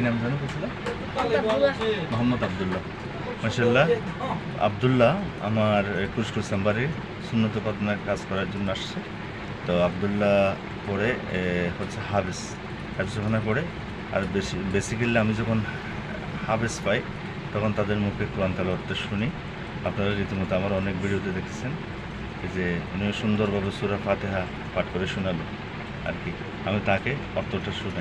কি নাম জানো মোহাম্মদ আবদুল্লাহ। মাসাল্লাহ আবদুল্লাহ আমার একুশ ডিসেম্বরে সুন্নত খতনার কাজ করার জন্য আসছে। তো আবদুল্লাহ পড়ে হচ্ছে হাবেস। হাবেস ওখানে পড়ে। আর বেশি বেসিক্যালি আমি যখন হাবেস পাই, তখন তাদের মুখে কোরআন অর্থ শুনি। আপনারা রীতিমতো আমার অনেক ভিডিওতে দেখেছেন। যে উনি সুন্দরভাবে সুরা ফাতেহা পাঠ করে শোনাবেন আর কি, আমি তাকে অর্থটা শুনে